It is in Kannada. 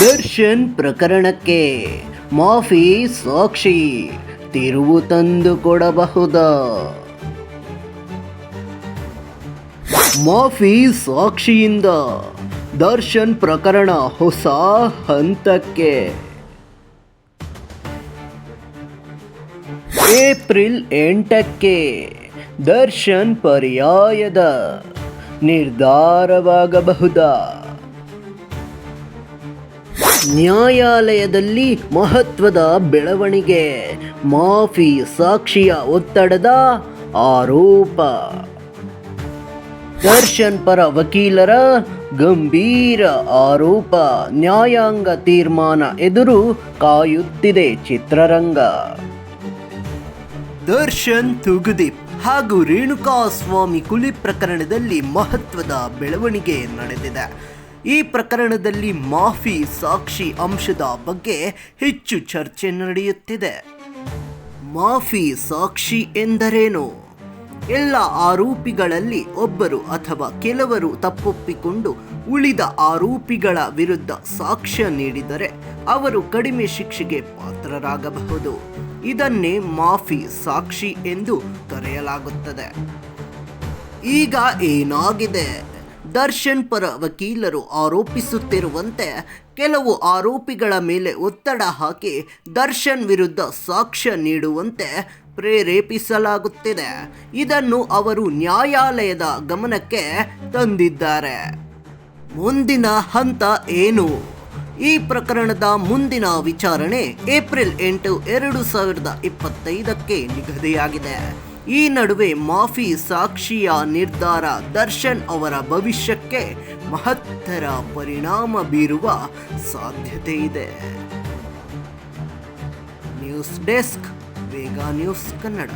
ದರ್ಶನ್ ಪ್ರಕರಣಕ್ಕೆ ಮಾಫಿ ಸಾಕ್ಷಿ ತಿರುವು ತಂದು ಕೊಡಬಹುದಾ. ಮಾಫಿ ಸಾಕ್ಷಿಯಿಂದ ದರ್ಶನ್ ಪ್ರಕರಣ ಹೊಸ ಹಂತಕ್ಕೆ. ಏಪ್ರಿಲ್ ಎಂಟಕ್ಕೆ ದರ್ಶನ್ ಪರ್ಯಾಯದ ನಿರ್ಧಾರವಾಗಬಹುದಾ? ನ್ಯಾಯಾಲಯದಲ್ಲಿ ಮಹತ್ವದ ಬೆಳವಣಿಗೆ, ಮಾಫಿ ಸಾಕ್ಷಿಯ ಒತ್ತಡದ ಆರೋಪ. ದರ್ಶನ್ ಪರ ವಕೀಲರ ಗಂಭೀರ ಆರೋಪ. ನ್ಯಾಯಾಂಗ ತೀರ್ಮಾನ ಎದುರು ಕಾಯುತ್ತಿದೆ ಚಿತ್ರರಂಗ. ದರ್ಶನ್ ತುಗುದೀಪ್ ಹಾಗೂ ರೇಣುಕಾ ಸ್ವಾಮಿ ಕುಲಿ ಪ್ರಕರಣದಲ್ಲಿ ಮಹತ್ವದ ಬೆಳವಣಿಗೆ ನಡೆದಿದೆ. ಈ ಪ್ರಕರಣದಲ್ಲಿ ಮಾಫಿ ಸಾಕ್ಷಿ ಅಂಶದ ಬಗ್ಗೆ ಹೆಚ್ಚು ಚರ್ಚೆ ನಡೆಯುತ್ತಿದೆ. ಮಾಫಿ ಸಾಕ್ಷಿ ಎಂದರೇನು? ಎಲ್ಲ ಆರೋಪಿಗಳಲ್ಲಿ ಒಬ್ಬರು ಅಥವಾ ಕೆಲವರು ತಪ್ಪೊಪ್ಪಿಕೊಂಡು ಉಳಿದ ಆರೋಪಿಗಳ ವಿರುದ್ಧ ಸಾಕ್ಷ್ಯ ನೀಡಿದರೆ ಅವರು ಕಡಿಮೆ ಶಿಕ್ಷೆಗೆ ಪಾತ್ರರಾಗಬಹುದು. ಇದನ್ನೇ ಮಾಫಿ ಸಾಕ್ಷಿ ಎಂದು ಕರೆಯಲಾಗುತ್ತದೆ. ಈಗ ಏನಾಗಿದೆ? ದರ್ಶನ್ ಪರ ವಕೀಲರು ಆರೋಪಿಸುತ್ತಿರುವಂತೆ ಕೆಲವು ಆರೋಪಿಗಳ ಮೇಲೆ ಒತ್ತಡ ಹಾಕಿ ದರ್ಶನ್ ವಿರುದ್ಧ ಸಾಕ್ಷ್ಯ ನೀಡುವಂತೆ ಪ್ರೇರೇಪಿಸಲಾಗುತ್ತಿದೆ. ಇದನ್ನು ಅವರು ನ್ಯಾಯಾಲಯದ ಗಮನಕ್ಕೆ ತಂದಿದ್ದಾರೆ. ಮುಂದಿನ ಹಂತ ಏನು? ಈ ಪ್ರಕರಣದ ಮುಂದಿನ ವಿಚಾರಣೆ ಏಪ್ರಿಲ್ ಎಂಟು, ಎರಡು ಸಾವಿರದ ಇಪ್ಪತ್ತೈದಕ್ಕೆ ನಿಗದಿಯಾಗಿದೆ. ಈ ನಡುವೆ ಮಾಫಿ ಸಾಕ್ಷಿಯ ನಿರ್ಧಾರ ದರ್ಶನ್ ಅವರ ಭವಿಷ್ಯಕ್ಕೆ ಮಹತ್ತರ ಪರಿಣಾಮ ಬೀರುವ ಸಾಧ್ಯತೆ ಇದೆ. News desk, Vega news Kannada.